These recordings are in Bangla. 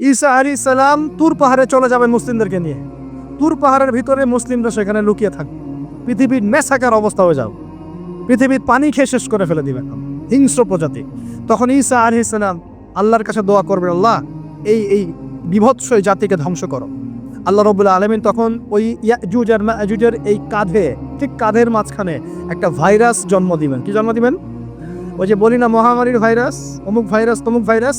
ঈসা আলী সালাম তুর পাহাড়ে চলে যাবেন মুসলিমদেরকে নিয়ে। তুর পাহাড়ের ভিতরে মুসলিমরা সেখানে লুকিয়ে থাকবে। পৃথিবীর মেসাকার অবস্থা হয়ে যাও পৃথিবীর পানি খেয়ে শেষ করে ফেলে দিবেন। হিংস্র প্রজাতি। তখন ঈসা আলী সালাম আল্লাহর কাছে দোয়া করবেন, আল্লাহ, এই এই বিভৎস জাতিকে ধ্বংস করো। আল্লাহ রবুল্লা আলমিন তখন ওই ইয়াজুজ আর মাজুজের এই কাঁধে, ঠিক কাঁধের মাঝখানে একটা ভাইরাস জন্ম দিবেন। কি জন্ম দিবেন? ওই যে বলি না, মহামারীর ভাইরাস, অমুক ভাইরাস, তমুক ভাইরাস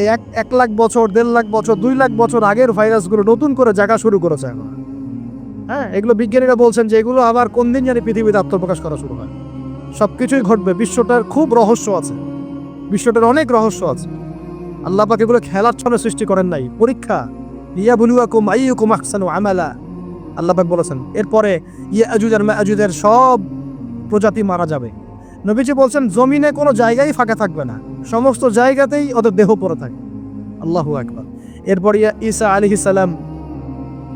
এই এক এক লাখ বছর, দেড় লাখ বছর, দুই লাখ বছর আগের ভাইরাসগুলো নতুন করে জায়গা শুরু করেছে এখন। হ্যাঁ এগুলো বিজ্ঞানীরা বলছেন যে এগুলো আবার কোন দিন জানি পৃথিবীতে আত্মপ্রকাশ করা শুরু হয়। সব কিছুই ঘটবে, বিশ্বটার খুব রহস্য আছে। বিশ্বটার অনেক রহস্য আছে। আল্লাহ পাক এগুলো খেলার ছলে সৃষ্টি করেন নাই। পরীক্ষা ইয়া বুলুয়াকুম আইয়ুকুম আহসানু আমালা। আল্লাহ পাক বলেছেন, এরপরে ইয়াজুজ আর মাজুজের সব প্রজাতি মারা যাবে। নবীজি বলছেন, জমিনে কোনো জায়গায় ফাঁকা থাকবে না। সমস্ত জায়গাতেই ওদের দেহ পড়ে থাকে। আল্লাহ একবার এরপর ইয়া ঈসা আলাইহিস সালাম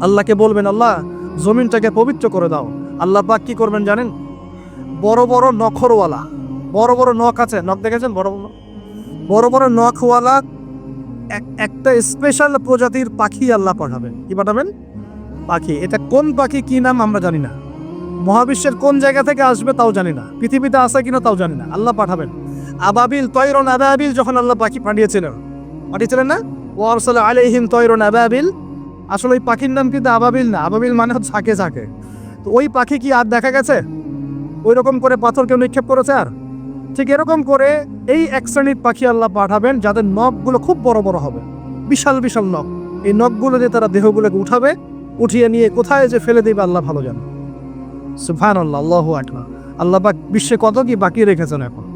আল্লাহকে বলবেন, আল্লাহ, জমিনটাকে পবিত্র করে দাও। আল্লাহ পাক কি করবেন জানেন? বড় বড় নখরওয়ালা, বড় বড় নখ আছে, নখ দেখেছেন? বড় বড় বড় বড় নখওয়ালা এক- একটা স্পেশাল প্রজাতির পাখি আল্লাহ পাঠাবেন। কি পাঠাবেন? পাখি। এটা কোন পাখি, কি নাম আমরা জানি না। মহাবিশ্বের কোন জায়গা থেকে আসবে তাও জানি না। পৃথিবীতে আসে কিনা তাও জানি না। আল্লাহ পাঠাবেন। আবাবিল তৈরন আবাবিল যখন আল্লাহ পাখি পাঠিয়েছিলেন। পাঠিয়েছিলেন না? ওয়ারসাল আলাইহিম তৈরন আবাবিল। আসলে ওই পাখির নাম কিন্তু আবাবিল না। আবাবিল মানে হচ্ছে ঝাঁকে ঝাঁকে। তো ওই পাখি কি আর দেখা গেছে? ওই রকম করে পাথর কেউ নিক্ষেপ করেছে আর? ঠিক এরকম করে এই এক শ্রেণির পাখি আল্লাহ পাঠাবেন, যাদের নখগুলো খুব বড় বড় হবে। বিশাল বিশাল নখ। এই নখগুলো দিয়ে তারা দেহগুলোকে উঠাবে, উঠিয়ে নিয়ে কোথায় যে ফেলে দেবে আল্লাহ ভালো জানে। সুফান আল্লাহ আল্লাহ আল্লাহ বিশ্বে কত কি বাকি রেখেছেন এখন?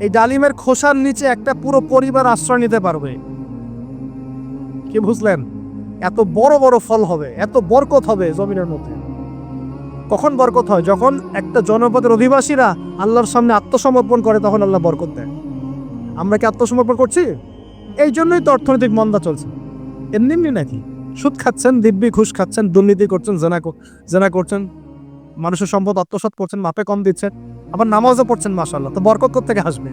এই ডালিমের খোসার নিচে একটা পুরো পরিবার আশ্রয় নিতে পারবে। কি বুঝলেন? এত বড় বড় ফল হবে, এত বরকত হবে জমিনের মধ্যে। কখন বরকত হয়? যখন একটা জনপদের অধিবাসীরা আল্লাহর সামনে আত্মসমর্পণ করে, তখন আল্লাহ বরকত দেয়। আমরা কি আত্মসমর্পণ করছি? এই জন্যই তো অর্থনৈতিক মন্দা চলছে। এমনি নাকি? সুদ খাচ্ছেন, দিব্যি ঘুষ খাচ্ছেন, দুর্নীতি করছেন, জেনা জেনা করছেন। মানুষের সম্পদ আত্মসাৎ করছেন, মাপে কম দিচ্ছেন, আবার নামাজও পড়ছেন মাসাল্লাহ তো বরকত থেকে আসবে?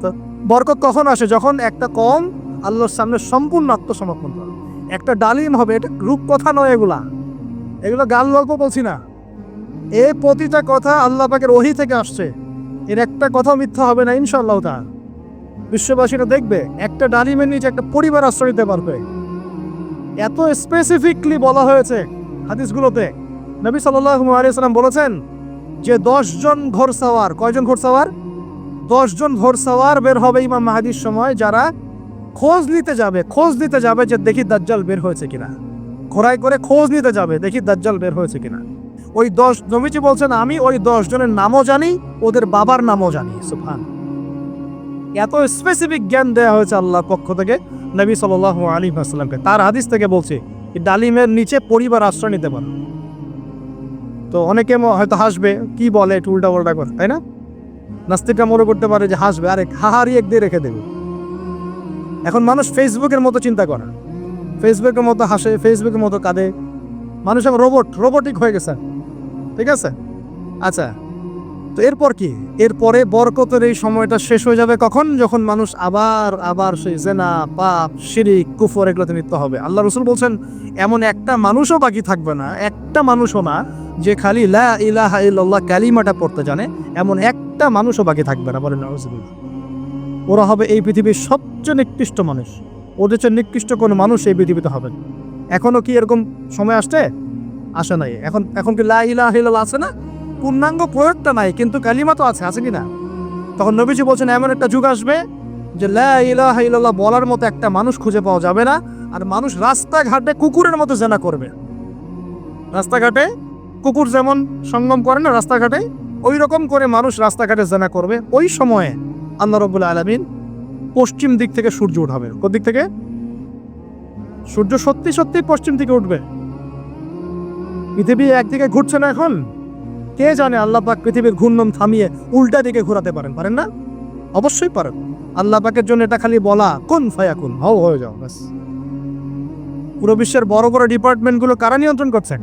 তো বরকত কখন আসে? যখন একটা কম আল্লাহর সামনে সম্পূর্ণ আত্মসমর্পণ করে। একটা ডালিম হবে, এটা রূপ কথা নয় এগুলা। এগুলো গাল গল্প বলছি না। এ প্রতিটা কথা আল্লাহ পাকের ওহি থেকে আসছে। এর একটা কথা মিথ্যা হবে না ইনশাল্লাহ তা বিশ্ববাসীরা দেখবে, একটা ডালিমের নিচে একটা পরিবার আশ্রয় দিতে পারবে। এত স্পেসিফিকলি বলা হয়েছে হাদিসগুলোতে। নবী সাল্লাম বলেছেন যে জন ঘোর সাওয়ার, কয়জন ঘোর সাওয়ার? জন ঘোর সাওয়ার বের হবে ইমাম মাহাদির সময় যারা খোঁজ নিতে যাবে, খোঁজ নিতে যাবে যে দেখি দাজ্জাল বের হয়েছে কিনা। ঘোড়ায় করে খোঁজ নিতে যাবে, দেখি দাজ্জাল বের হয়েছে কিনা। ওই দশ, নবীজি বলছেন, আমি ওই দশ জনের নামও জানি, ওদের বাবার নামও জানি। সুফান এত স্পেসিফিক জ্ঞান দেওয়া হয়েছে আল্লাহর পক্ষ থেকে নবী সাল্লাহ আলী আসসালামকে তার হাদিস থেকে বলছে ডালিমের নিচে পরিবার আশ্রয় নিতে পারে। তো অনেকে হয়তো হাসবে, কি বলে একটু উল্টা পাল্টা করে তাই না? নাস্তিকরা মনে করতে পারে যে হাসবে, আরে হাহারি এক দিয়ে রেখে দেবে। এখন মানুষ ফেসবুকের মতো চিন্তা করে ফেসবুকের মতো হাসে, ফেসবুকের মতো কাঁদে। মানুষ এখন রোবট, রোবটিক হয়ে গেছে। ঠিক আছে? আচ্ছা তো এরপর কি? এরপরে বরকতের এই সময়টা শেষ হয়ে যাবে কখন? যখন মানুষ আবার আবার সেই জেনা, পাপ, শিরিক, কুফর এগুলোতে লিপ্ত হবে। আল্লাহ রসুল বলছেন, এমন একটা মানুষও বাকি থাকবে না, একটা মানুষও না যে খালি লা কালিমাটা পড়তে জানে, এমন একটা মানুষও বাকি থাকবে না, বলেন ওরা হবে এই পৃথিবীর সবচেয়ে নিকৃষ্ট মানুষ। ওদের চেয়ে নিকৃষ্ট কোনো মানুষ এই পৃথিবীতে হবে না। এখনও কি এরকম সময় আসছে? আসে নাই। এখন এখন কি লা আছে না? পূর্ণাঙ্গ প্রয়োগটা নাই, কিন্তু কালিমা তো আছে আছে কি না? তখন নবীজি বলছেন, এমন একটা যুগ আসবে যে লা বলার মতো একটা মানুষ খুঁজে পাওয়া যাবে না, আর মানুষ রাস্তাঘাটে কুকুরের মতো জেনা করবে। রাস্তাঘাটে কুকুর যেমন সঙ্গম করে না রাস্তাঘাটে ওই রকম করে মানুষ রাস্তাঘাটে জেনা করবে। ওই সময়ে আল্লাহ রবুল আলমিন পশ্চিম দিক থেকে সূর্য উঠাবে। কোন দিক থেকে? সূর্য সত্যি সত্যি পশ্চিম দিকে উঠবে। পৃথিবী একদিকে ঘুরছে না এখন। কে জানে আল্লাহ পাক পৃথিবীর ঘূর্ণন থামিয়ে উল্টা দিকে ঘোরাতে পারেন। পারেন না? অবশ্যই পারেন। আল্লাহ পাকের জন্য এটা খালি বলা, কোন ফায়া কোন হও, হয়ে যাও, ব্যাস। পুরো বিশ্বের বড় বড় ডিপার্টমেন্টগুলো কারা নিয়ন্ত্রণ করছেন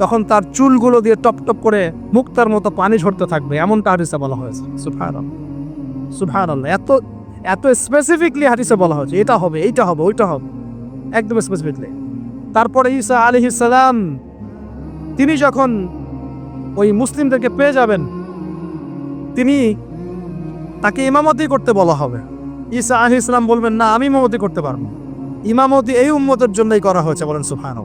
তখন তার চুলগুলো দিয়ে টপ টপ করে মুক্তার মতো পানি ঝরতে থাকবে, এমনটা হাদিসে বলা হয়েছে। সুফান সুফান এত এত স্পেসিফিকলি হাদিসে বলা হয়েছে, এটা হবে, এইটা হবে, ওইটা হবে। একদম স্পেসিফিকলি তারপরে ঈসা আলী সালাম, তিনি যখন ওই মুসলিমদেরকে পেয়ে যাবেন, তিনি তাকে ইমামতি করতে বলা হবে। ঈসা আলী ইসলাম বলবেন, না, আমি ইমামতি করতে পারব ইমামতি এই উম্মতের জন্যই করা হয়েছে বলেন সুফানো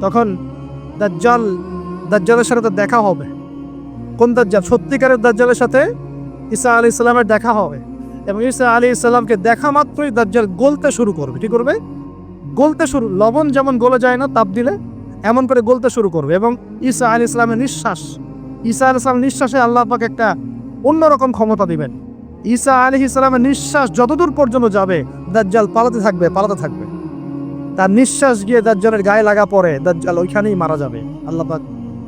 তখন দাজ্জাল, দাজ্জালের সাথে তো দেখা হবে। কোন দাজ্জাল? সত্যিকারের দাজ্জালের সাথে ঈসা আলী ইসলামের দেখা হবে। এবং ঈসা আলী ইসলামকে দেখা মাত্রই দাজ্জাল গলতে শুরু করবে। কি করবে? গলতে শুরু, লবণ যেমন গলে যায় না তাপ দিলে, এমন করে গলতে শুরু করবে। এবং ঈসা আলী ইসলামের নিঃশ্বাস, ঈসা আলী ইসলামের নিঃশ্বাসে আল্লাহ পাক একটা অন্যরকম ক্ষমতা দিবেন। ঈসা আলী ইসলামের নিঃশ্বাস যতদূর পর্যন্ত যাবে, দাজ্জাল পালাতে থাকবে পালাতে থাকবে। তার নিঃশ্বাস গিয়ে দাজ্জালের গায়ে লাগা পরে দাজ্জাল ওইখানেই মারা যাবে। আল্লাহ পাক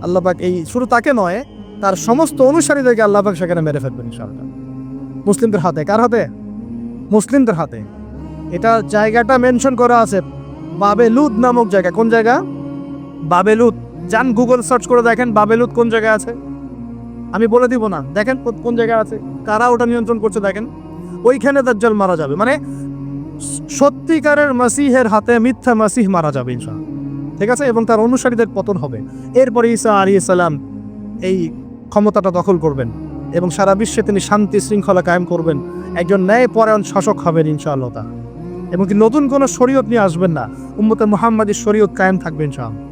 আল্লাহ পাক এই শুধু তাকে নয়, তার সমস্ত অনুসারীদেরকে আল্লাহ পাক সেখানে মেরে ফেলবেন ইনশাআল্লাহ। মুসলিমদের হাতে, কার হাতে? মুসলিমদের হাতে। এটা জায়গাটা মেনশন করা আছে, বাবেলুদ নামক জায়গা। কোন জায়গা? বাবেলুদ। যান গুগল সার্চ করে দেখেন বাবেলুদ কোন জায়গায় আছে। আমি বলে দিব না, দেখেন কোন- কোন জায়গায় আছে। কারা ওটা নিয়ন্ত্রণ করছে দেখেন। ওইখানে দাজ্জাল মারা যাবে। মানে সত্যিকারের মাসিহের হাতে মিথ্যা মাসিহ মারা যাবে, ইনশাআল্লাহ। ঠিক আছে? এবং তার অনুসারীদের পতন হবে। এরপরে ঈসা আলী সালাম এই ক্ষমতাটা দখল করবেন এবং সারা বিশ্বে তিনি শান্তি শৃঙ্খলা কায়েম করবেন। একজন ন্যায় পরায়ণ শাসক হবেন, ইনশাআল্লাহ এবং কি নতুন কোনো শরীয়ত নিয়ে আসবেন না। উম্মতে মুহাম্মাদের শরীয়ত কায়েম থাকবে, ইনশাআল্লাহ।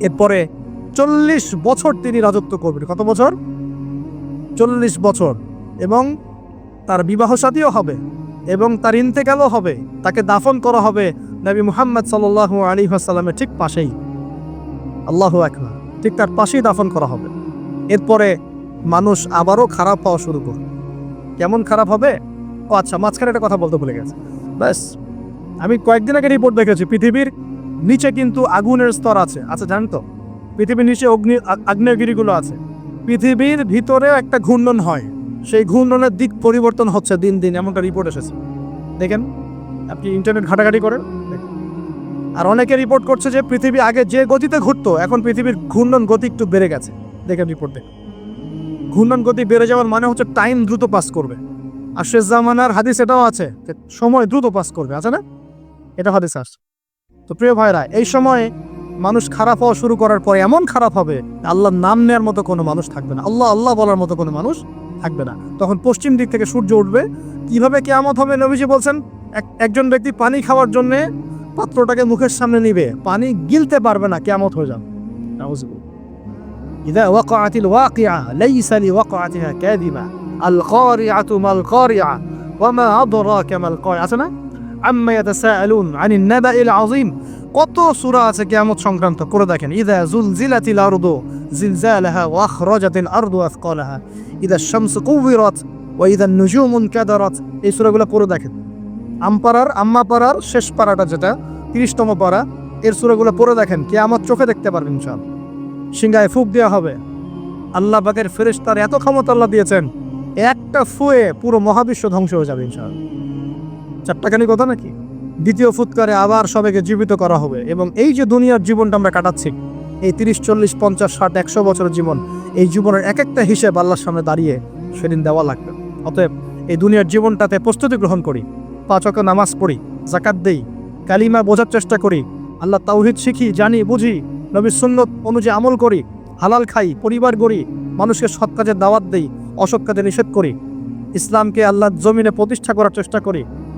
এরপরে চল্লিশ বছর তিনি রাজত্ব করবেন। কত বছর? চল্লিশ বছর। এবং তার বিবাহ সাদীও হবে। এবং তার ইন্তেকালও হবে। তাকে দাফন করা হবে নবী মুহাম্মদ সাল্লাহ আলী আসাল্লামের ঠিক পাশেই। আল্লাহ একবার ঠিক তার পাশেই দাফন করা হবে। এরপরে মানুষ আবারও খারাপ হওয়া শুরু করবে। কেমন খারাপ হবে? ও আচ্ছা মাঝখানে একটা কথা বলতে ভুলে গেছে। ব্যাস, আমি কয়েকদিন আগে রিপোর্ট দেখেছি, পৃথিবীর নিচে কিন্তু আগুনের স্তর আছে। আচ্ছা জানেন তো? পৃথিবীর নিচে অগ্নি আগ্নেয়গিরিগুলো আছে। পৃথিবীর ভিতরেও একটা ঘূর্ণন হয়। সেই ঘূর্ণনের দিক পরিবর্তন হচ্ছে দিন দিন, এমনটা রিপোর্ট এসেছে। দেখেন, আপনি ইন্টারনেট ঘাটাঘাটি করেন আর অনেকে রিপোর্ট করছে যে পৃথিবী আগে যে গতিতে ঘুরতো, এখন পৃথিবীর ঘূর্ণন গতি একটু বেড়ে গেছে। দেখেন রিপোর্ট দেখেন। ঘূর্ণন গতি বেড়ে যাওয়ার মানে হচ্ছে টাইম দ্রুত পাস করবে। আর শেষ জামানার হাদিস এটাও আছে যে সময় দ্রুত পাস করবে, আছে না? এটা হাদিস আসছে তো প্রিয় ভাইরা, এই সময়ে মানুষ খারাপ হওয়া শুরু করার পরে এমন খারাপ হবে আল্লাহর নাম নেওয়ার মতো কোনো মানুষ থাকবে না। আল্লাহ আল্লাহ বলার মতো কোনো মানুষ থাকবে না তখন পশ্চিম দিক থেকে সূর্য উঠবে কিভাবে কেয়ামত হবে নবীজি বলছেন এক- একজন ব্যক্তি পানি খাওয়ার জন্য পাত্রটাকে মুখের সামনে নিবে পানি গিলতে পারবে না কেয়ামত হয়ে যাবে নাউজুবিল্লাহ। إذا وقعت الواقعة ليس لوقعتها كاذبة القارعة ما القارعة وما أدراك ما القارعة আছে না عما يتساءلون عن النبأ العظيم কত সূরা আছে কিয়ামত সংক্রান্ত করে দেখেন ইদা জুলজিলাতিল আরদু জিলজালাহা ওয়া আখরাজাতিল আরদু আথকালাহা ইদা শামসু কুবিরাত ওয়া ইদা নুজুমু কাদারাত। এই সূরাগুলো পড়ে দেখেন। আমপাড়ার আম্মাপাড়ার শেষ পাড়াটা যেটা, তিরিশতম পাড়া, এর সূরাগুলো পড়ে দেখেন, কিয়ামত চোখে দেখতে পারবেন ইনশাআল্লাহ। সিংহায় ফুক দেওয়া হবে। আল্লাহ পাকের ফেরেশতার এত ক্ষমতা আল্লাহ দিয়েছেন, একটা ফুয়ে পুরো মহাবিশ্ব ধ্বংস হয়ে যাবে ইনশাআল্লাহ। চারটাখানি কথা নাকি? দ্বিতীয় ফুৎকারে আবার সবাইকে জীবিত করা হবে। এবং এই যে দুনিয়ার জীবনটা আমরা কাটাচ্ছি, এই তিরিশ, চল্লিশ, পঞ্চাশ, ষাট, একশো বছরের জীবন এই জীবনের এক একটা হিসেব আল্লাহর সামনে দাঁড়িয়ে সেদিন দেওয়া লাগবে। অতএব এই দুনিয়ার জীবনটাতে প্রস্তুতি গ্রহণ করি, পাঁচ ওয়াক্ত নামাজ পড়ি জাকাত দেই, কালিমা বোঝার চেষ্টা করি, আল্লাহ তাওহিদ শিখি, জানি, বুঝি, নবীর সুন্নত অনুযায়ী আমল করি, হালাল খাই, পরিবার গড়ি, মানুষকে সৎ কাজের দাওয়াত দেই, অসৎ কাজে নিষেধ করি, ইসলামকে আল্লাহর জমিনে প্রতিষ্ঠা করার চেষ্টা করি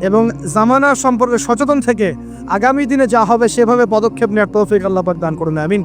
এবং জামানা সম্পর্কে সচেতন থেকে আগামী দিনে যা হবে সেভাবে পদক্ষেপ নেওয়ার তৌফিক আল্লাহ পাক দান করুন, আমিন।